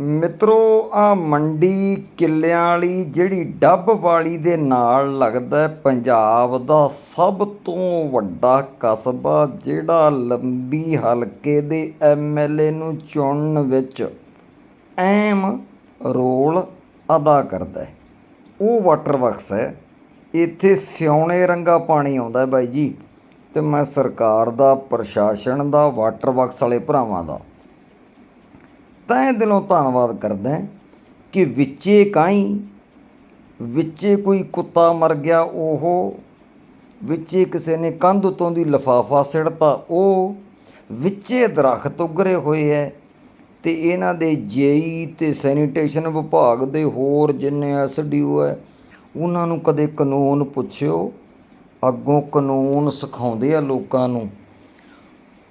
ਮਿੱਤਰੋ, ਆ ਮੰਡੀ ਕਿੱਲਿਆਂ ਵਾਲੀ ਜਿਹੜੀ ਡੱਬ ਵਾਲੀ ਦੇ ਨਾਲ ਲੱਗਦਾ ਪੰਜਾਬ ਦਾ ਸਭ ਤੋਂ ਵੱਡਾ ਕਸਬਾ, ਜਿਹੜਾ ਲੰਬੀ ਹਲਕੇ ਦੇ ਐਮਐਲਏ ਨੂੰ ਚੁਣਨ ਵਿੱਚ ਅਹਿਮ ਰੋਲ ਅਦਾ ਕਰਦਾ ਹੈ। ਉਹ ਵਾਟਰ ਵਰਕਸ ਹੈ। ਇੱਥੇ ਸਿਉਣੇ ਰੰਗਾ ਪਾਣੀ ਆਉਂਦਾ ਬਾਈ ਜੀ ਤੇ ਮੈਂ ਸਰਕਾਰ ਦਾ, ਪ੍ਰਸ਼ਾਸਨ ਦਾ, ਵਾਟਰ ਵਰਕਸ ਵਾਲੇ ਭਰਾਵਾਂ ਦਾ। ਤਹਿ ਦਿਲੋਂ ਧੰਨਵਾਦ ਕਰਦਾ ਕਿ ਵਿੱਚੇ ਕਾਈ, ਵਿੱਚੇ ਕੋਈ ਕੁੱਤਾ ਮਰ ਗਿਆ, ਉਹ, ਵਿੱਚੇ ਕਿਸੇ ਨੇ ਕੰਧ ਉਤੋਂ ਦੀ ਲਫਾਫਾ ਸਿੜਤਾ, ਉਹ, ਵਿੱਚੇ ਦਰਖਤ ਉਗਰੇ ਹੋਏ ਐ ਤੇ ਇਹਨਾਂ ਦੇ ਜੇਈ ਤੇ ਸੈਨੀਟੇਸ਼ਨ ਵਿਭਾਗ ਦੇ ਹੋਰ ਜਿੰਨੇ ਐਸਡੀਓ ਐ ਉਹਨਾਂ ਨੂੰ ਕਦੇ ਕਾਨੂੰਨ ਪੁੱਛਿਓ, ਅੱਗੋਂ ਕਾਨੂੰਨ ਸਿਖਾਉਂਦੇ ਆ ਲੋਕਾਂ ਨੂੰ।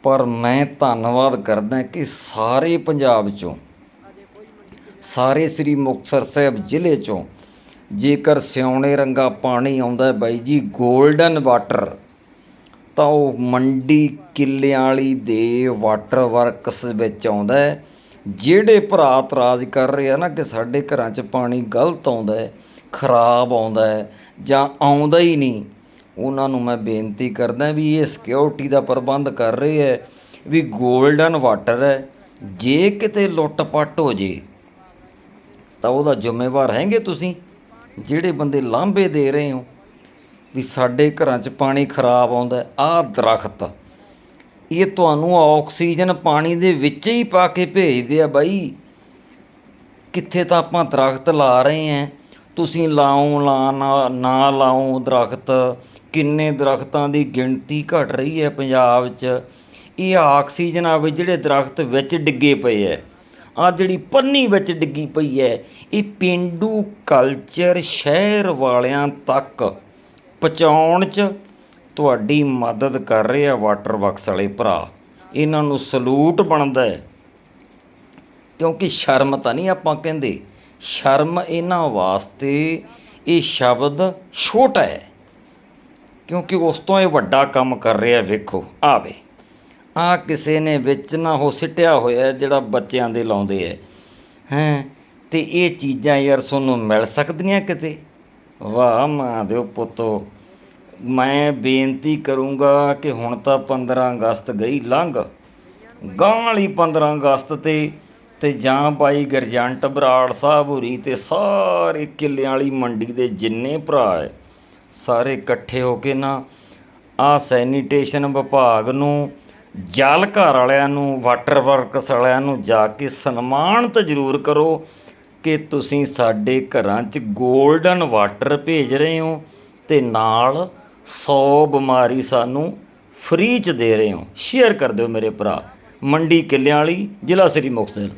ਪਰ ਮੈਂ ਧੰਨਵਾਦ ਕਰਦਾ ਕਿ ਸਾਰੇ ਪੰਜਾਬ ਚੋਂ, ਸਾਰੇ ਸ੍ਰੀ ਮੁਕਤਸਰ ਸਾਹਿਬ ਜ਼ਿਲ੍ਹੇ ਚੋਂ ਜੇਕਰ ਸਿਉਣੇ ਰੰਗਾ ਪਾਣੀ ਆਉਂਦਾ ਬਾਈ ਜੀ 골ਡਨ ਵਾਟਰ, ਤਾਂ ਉਹ ਮੰਡੀ ਕਿੱਲਿਆਂ ਵਾਲੀ ਦੇ ਵਾਟਰ ਵਰਕਸ ਵਿੱਚ ਆਉਂਦਾ ਜਿਹੜੇ ਭਰਾ ਇਤਰਾਜ਼ ਕਰ ਰਹੇ ਆ ਨਾ ਕਿ ਸਾਡੇ ਘਰਾਂ 'ਚ ਪਾਣੀ ਗਲਤ ਆਉਂਦਾ ਖਰਾਬ ਆਉਂਦਾ ਜਾਂ ਆਉਂਦਾ ਹੀ ਨਹੀਂ ਉਹਨਾਂ ਨੂੰ ਮੈਂ ਬੇਨਤੀ ਕਰਦਾ ਵੀ ਇਹ ਸਿਕਿਉਰਿਟੀ ਦਾ ਪ੍ਰਬੰਧ ਕਰ ਰਹੇ ਹੈ ਵੀ 골ਡਨ ਵਾਟਰ ਹੈ, ਜੇ ਕਿਤੇ ਲੁੱਟ ਪੱਟ ਹੋ ਜੇ, ਤਾਂ ਉਹਦਾ ਜ਼ਿੰਮੇਵਾਰ ਹੈਗੇ ਤੁਸੀਂ, ਜਿਹੜੇ ਬੰਦੇ ਲਾਂਭੇ ਦੇ ਰਹੇ ਹੋ, ਵੀ ਸਾਡੇ ਘਰਾਂ 'ਚ ਪਾਣੀ ਖਰਾਬ ਆਉਂਦਾ ਆਹ ਦਰਖਤ, ਇਹ ਤੁਹਾਨੂੰ ਆਕਸੀਜਨ ਪਾਣੀ ਦੇ ਵਿੱਚ ਹੀ ਪਾ ਕੇ ਭੇਜਦੇ ਆ ਬਾਈ। ਕਿੱਥੇ ਤਾਂ ਆਪਾਂ ਦਰਖਤ ਲਾ ਰਹੇ ਆਂ ਤੁਸੀਂ ਲਾਓ ਲਾ ਨਾ ਨਾ ਲਾਓ ਦਰਖਤ ਕਿੰਨੇ ਦਰਖਤਾਂ ਦੀ ਗਿਣਤੀ ਘਟ ਰਹੀ ਹੈ ਪੰਜਾਬ 'ਚ? ਇਹ ਆਕਸੀਜਨ ਆਵੇ ਜਿਹੜੇ ਦਰਖਤ ਵਿੱਚ ਡਿੱਗੇ ਪਏ ਐ। ਆ ਜਿਹੜੀ ਪੰਨੀ ਵਿੱਚ ਡਿੱਗੀ ਪਈ ਹੈ ਇਹ ਪਿੰਡੂ ਕਲਚਰ ਸ਼ਹਿਰ ਵਾਲਿਆਂ ਤੱਕ ਪਹੁੰਚਾਉਣ 'ਚ ਤੁਹਾਡੀ ਮਦਦ ਕਰ ਰਹੇ ਆ ਵਾਟਰ ਵਰਕਸ ਵਾਲੇ ਭਰਾ। ਇਹਨਾਂ ਨੂੰ ਸਲੂਟ ਬਣਦਾ ਹੈ ਕਿਉਂਕਿ ਸ਼ਰਮ ਤਾਂ ਨਹੀਂ ਆਪਾਂ ਕਹਿੰਦੇ, ਸ਼ਰਮ ਇਹਨਾਂ ਵਾਸਤੇ ਇਹ ਸ਼ਬਦ ਛੋਟਾ ਹੈ ਕਿਉਂਕਿ ਉਸ ਤੋਂ ਇਹ ਵੱਡਾ ਕੰਮ ਕਰ ਰਿਹਾ, ਵੇਖੋ, ਆਵੇ। ਆ ਕਿਸੇ ਨੇ ਵਿੱਚ ਨਾ ਹੋ ਸਿੱਟਿਆ ਹੋਇਆ ਜਿਹੜਾ ਬੱਚਿਆਂ ਦੇ ਲਾਉਂਦੇ ਐ ਹੈਂ, ਤੇ ਇਹ ਚੀਜ਼ਾਂ ਯਾਰ ਤੁਹਾਨੂੰ ਮਿਲ ਸਕਦੀਆਂ ਕਿਤੇ? ਵਾਹ, ਮਾਂ ਦਿਓ ਪੁੱਤੋ, ਮੈਂ ਬੇਨਤੀ ਕਰੂੰਗਾ ਕਿ ਹੁਣ ਤਾਂ 15 ਅਗਸਤ ਗਈ ਲੰਘ। ਗਾਂ ਵਾਲੀ 15 ਅਗਸਤ ਤੇ ਤੇ ਜਾਂ ਬਾਈ ਗਰਜੰਟ ਬਰਾੜ ਸਾਹਿਬ ਹੋਰੀ ਤੇ ਸਾਰੇ ਕਿੱਲਿਆਂ ਵਾਲੀ ਮੰਡੀ ਦੇ ਜਿੰਨੇ ਭਰਾ ਹੈ ਸਾਰੇ ਇਕੱਠੇ ਹੋ ਕੇ ਨਾ ਆ ਸੈਨੀਟੇਸ਼ਨ ਵਿਭਾਗ ਨੂੰ, ਜਲ ਘਰ ਵਾਲਿਆਂ ਨੂੰ, ਵਾਟਰ ਵਰਕਸ ਵਾਲਿਆਂ ਨੂੰ ਜਾ ਕੇ ਸਨਮਾਨਿਤ ਜ਼ਰੂਰ ਕਰੋ ਕਿ ਤੁਸੀਂ ਸਾਡੇ ਘਰਾਂ 'ਚ 골ਡਨ ਵਾਟਰ ਭੇਜ ਰਹੇ ਹੋ ਤੇ ਨਾਲ 100 ਬਿਮਾਰੀ ਸਾਨੂੰ ਫ੍ਰੀ 'ਚ ਦੇ ਰਹੇ ਹੋ। ਸ਼ੇਅਰ ਕਰ ਦਿਓ ਮੇਰੇ ਭਰਾ। ਮੰਡੀ ਕਿੱਲਿਆਂ ਵਾਲੀ ਜ਼ਿਲ੍ਹਾ ਸ੍ਰੀ ਮੁਕਤਸਰ।